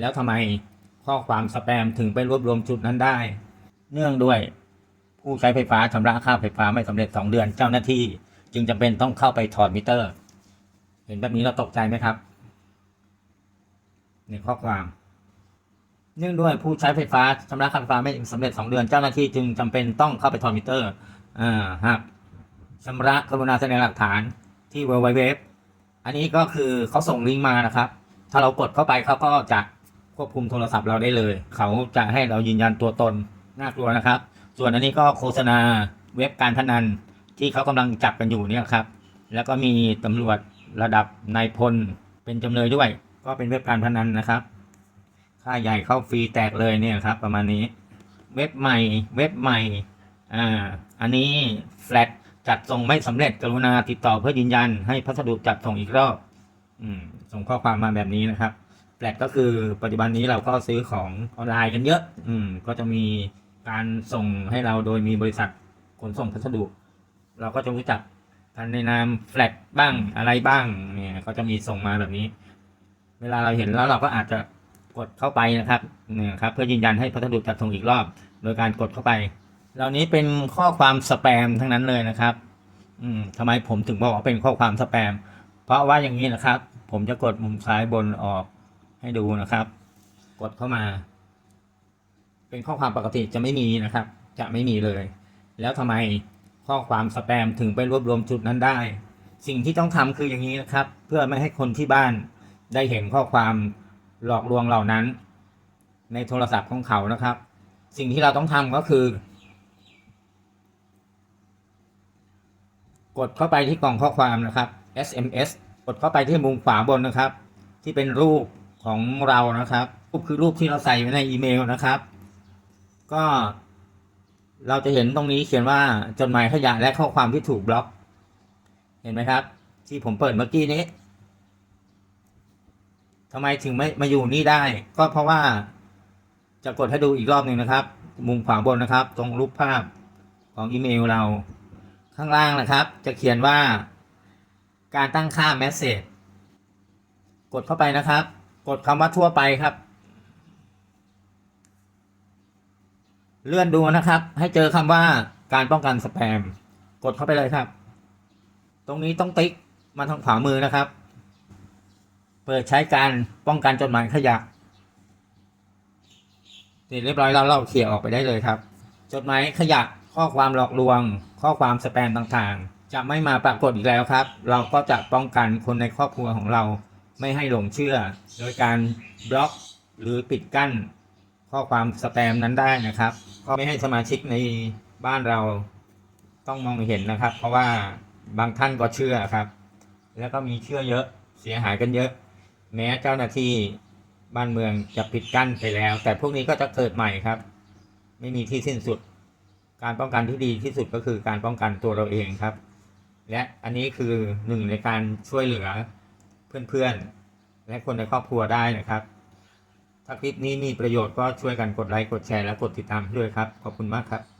แล้วทำไมข้อความสแปมถึงไปรวบรวมจุดนั้นได้ เนื่องด้วย ผู้ใช้ไฟฟ้าชำระค่าไฟฟ้าไม่สำเร็จ 2 เดือนเจ้าหน้าที่ จึงจำเป็นต้องเข้าไปถอดมิเตอร์ เห็นแบบนี้เราตกใจไหมครับ ในข้อความ เนื่องด้วยผู้ใช้ไฟฟ้าชำระค่าไฟฟ้าไม่สำเร็จ 2 เดือนเจ้าหน้าที่จึงจำเป็นต้องเข้าไปถอดมิเตอร์อ่าหากชำระกรุณาแสดงหลักฐานที่ www อันนี้ก็คือเขาส่งลิงก์มานะครับ ถ้าเรากดเข้าไปเขาก็จะ ควบคุมโทรศัพท์เราได้เลย เขาจะให้เรายืนยันตัวตนน่ากลัวนะครับ ส่วนอันนี้ก็โฆษณาเว็บการพนันที่เขากำลังจับกันอยู่เนี่ยครับ แล้วก็มีตำรวจระดับนายพลเป็นจำเลยด้วย ก็เป็นเว็บการพนันนะครับ ค่าใหญ่เข้าฟรีแตกเลยเนี่ยครับ ประมาณนี้ เว็บใหม่ เว็บใหม่ อ่า อันนี้แฟลตจัดส่งไม่สำเร็จกรุณาติดต่อเพื่อยืนยันให้พัสดุจัดส่งอีกรอบ อืม ส่งข้อความมาแบบนี้นะครับ แฟลตก็คือปัจจุบันนี้เราก็ซื้อของออนไลน์กันเยอะ อืม ก็จะมีการส่งให้เราโดยมีบริษัทขนส่งพัสดุ เราก็จะรู้จักกันในนามแฟลตบ้างอะไรบ้าง เนี่ย ก็จะมีส่งมาแบบนี้ เวลาเราเห็นแล้วเราก็อาจจะกดเข้าไปนะครับเนี่ยครับ เพื่อยืนยันให้พัสดุจัดส่งอีกรอบ โดยการกดเข้าไป เหล่านี้เป็นข้อความสแปมทั้งนั้นเลยนะครับ อืมทำไมผมถึงบอกว่าเป็นข้อความสแปม เพราะว่าอย่างนี้นะครับ ผมจะกดมุมซ้ายบนออก ให้ดูนะครับ กดเข้ามา เป็นข้อความปกติจะไม่มีนะครับ จะไม่มีเลย แล้วทำไมข้อความสแปมถึงไปรวบรวมจุดนั้นได้ สิ่งที่ต้องทำคืออย่างนี้นะครับ เพื่อไม่ให้คนที่บ้านได้เห็นข้อความหลอกลวงเหล่านั้น ในโทรศัพท์ของเขานะครับ สิ่งที่เราต้องทำก็คือ กดเข้าไปที่กล่องข้อความนะครับ SMS กดเข้าไปที่มุมขวาบนนะครับ ที่เป็นรูป ของเรานะครับรูปคือรูปที่เราใส่ไว้ในอีเมลนะครับ ก็ เราจะเห็นตรงนี้เขียนว่าจดหมายขยะและข้อความที่ถูกบล็อก เห็นไหมครับ ที่ผมเปิดเมื่อกี้นี้ทำไมถึงไม่มาอยู่นี่ได้ ก็เพราะว่า จะกดให้ดูอีกรอบหนึ่งนะครับ มุมขวาบนนะครับ ตรงรูปภาพของอีเมลเรา ข้างล่างนะครับ จะเขียนว่า การตั้งค่า message กดเข้าไปนะครับ กดคำว่าทั่วไปครับ เลื่อนดูนะครับ ให้เจอคำว่าการป้องกันสแปม กดเข้าไปเลยครับ ตรงนี้ต้องติ๊กมาทางขวามือนะครับ เปิดใช้การป้องกันจดหมายขยะเสร็จเรียบร้อยแล้วเราเขี่ยออกไปได้เลยครับ จดหมายขยะข้อความหลอกลวง ข้อความสแปมต่างๆ จะไม่มาปรากฏอีกแล้วครับ เราก็จะป้องกันคนในครอบครัวของเรา ไม่ให้หลงเชื่อ โดยการบล็อกหรือปิดกั้น ข้อความสแปมนั้นได้นะครับก็ไม่ให้สมาชิกในบ้านเราต้องมองเห็นนะครับ เพราะว่าบางท่านก็เชื่อครับ แล้วก็มีเชื่อเยอะเสียหายกันเยอะ แม้เจ้าหน้าที่บ้านเมืองจะปิดกั้นไปแล้ว แต่พวกนี้ก็จะเกิดใหม่ครับ ไม่มีที่สิ้นสุด การป้องกันที่ดีที่สุดก็คือการป้องกันตัวเราเองครับ และอันนี้คือหนึ่งในการช่วยเหลือ เพื่อนๆ และคนในครอบครัวได้นะครับ ถ้าคลิปนี้มีประโยชน์ก็ช่วยกันกดไลค์กดแชร์และกดติดตามด้วยครับ ขอบคุณมากครับ